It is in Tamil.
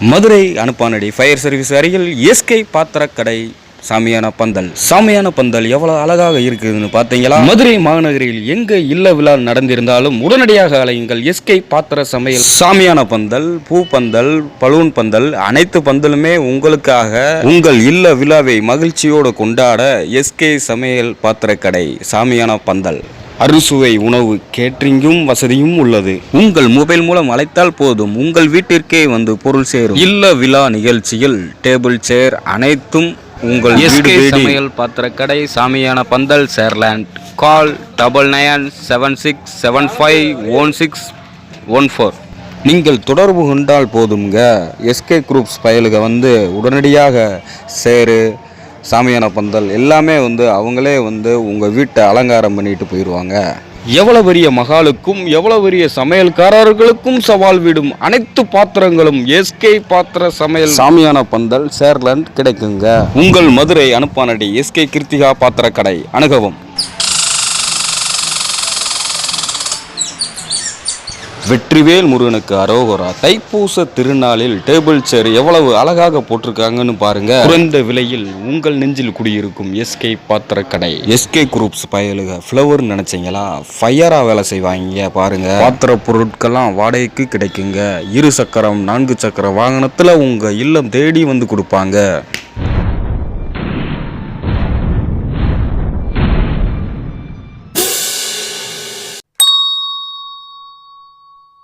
மதுரை அனுப்பானடி ஃபயர் சர்வீஸ் அருகில் எஸ்கே பாத்திரக்கடை சாமியான பந்தல். சாமியான பந்தல் எவ்வளவு அழகாக இருக்குதுன்னு பார்த்தீங்களா? மதுரை மாநகரில் எங்க இல்ல விழா நடந்திருந்தாலும் உடனடியாக அலையுங்கள். எஸ்கே பாத்திர சமையல். சாமியான பந்தல் பூ பந்தல் பலூன் பந்தல் அனைத்து பந்தலுமே உங்களுக்காக உங்கள் இல்ல விழாவை மகிழ்ச்சியோடு கொண்டாட எஸ்கே சமையல் பாத்திரக்கடை சாமியான பந்தல். அறுசுவை உணவு கேட்டரிங்கும் வசதியும் உள்ளது. உங்கள் மொபைல் மூலம் அழைத்தால் போதும். உங்கள் வீட்டிற்கே வந்து பொருள் சேரும். இல்ல விழா நிகழ்ச்சியில் டேபிள் சேர் அனைத்தும் உங்கள் சமையல் சமையல் பாத்திரக்கடை shamiana pandal Chairland. Call double nine seven six seven five one six one four. நீங்கள் தொடர்பு கொண்டால் போதுங்க எஸ்கே குரூப்ஸ் பயலுக வந்து உடனடியாக சேரு சாமியான பந்தல் எல்லாமே வந்து அவங்களே வந்து உங்கள் வீட்டை அலங்காரம் பண்ணிட்டு போயிடுவாங்க எவ்வளவு பெரிய மகாலுக்கும் எவ்வளவு பெரிய சமையல்காரர்களுக்கும் சவால் விடும் அனைத்து பாத்திரங்களும் எஸ்கே பாத்திர சமையல். சாமியான பந்தல் சேர்லண்ட் கிடைக்குங்க. உங்கள் மதுரை அனுப்பானடி எஸ்கே கிருத்திகா பாத்திர கடை அணுகவும். வெற்றிவேல் முருகனுக்கு அரோகரா. தைப்பூச திருநாளில் டேபிள் சேர் எவ்வளவு அழகாக போட்டிருக்காங்கன்னு பாருங்க. குறைந்த விலையில் உங்கள் நெஞ்சில் குடியிருக்கும் எஸ்கே பாத்திர கடை எஸ்கே குரூப்ஸ் பயலுக ஃப்ளவர் நினைச்சீங்களா? ஃபயரா வேலை செய்வாங்க பாருங்க. பாத்திர பொருட்கள்லாம் வாடகைக்கு கிடைக்குங்க. இரு சக்கரம் நான்கு சக்கர வாகனத்துல உங்க இல்லம் தேடி வந்து கொடுப்பாங்க.